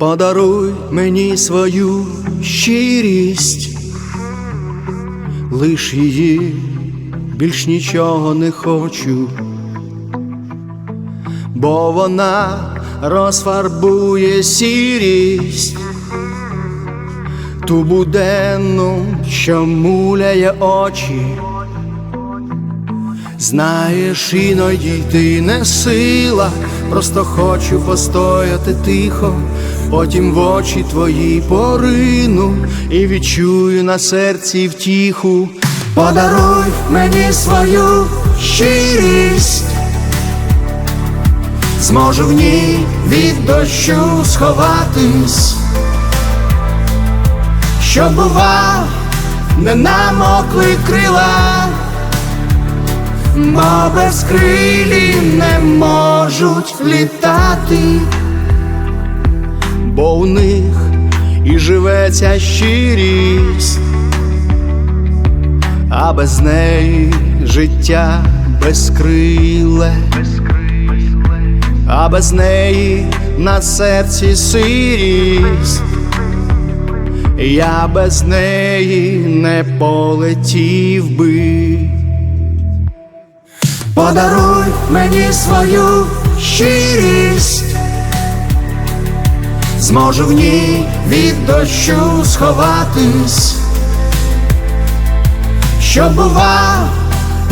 Подаруй мені свою щирість, лиш її більш нічого не хочу, бо вона розфарбує сірість, ту буденну, що муляє очі. Знаєш, іноді ти не сила, просто хочу постояти тихо, потім в очі твої порину і відчую на серці втіху. Подаруй мені свою щирість, зможу в ній від дощу сховатись, щоб бува не намокли крила бо без крилі не можуть літати, бо у них і живе ця щирість, а без неї життя безкриле, а без неї на серці сирість. Я без неї не полетів би. Подаруй мені свою щирість, зможу в ній від дощу сховатись, щоб бува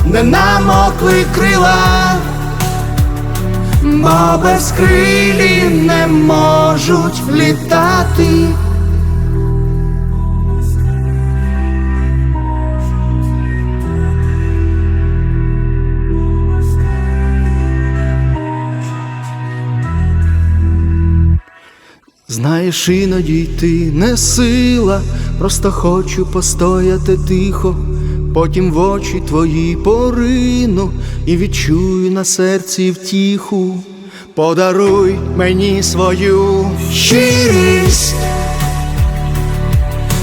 не намокли крила, бо без крилі не можуть літати. Знаєш, іноді ти не сила, просто хочу постояти тихо, потім в очі твої порину і відчую на серці втіху. Подаруй мені свою щирість,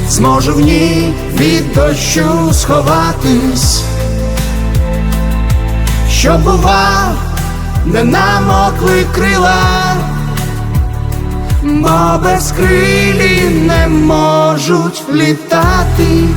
зможу в ній від дощу сховатись, щоб бува не намокли крила бо без крилі не можуть літати.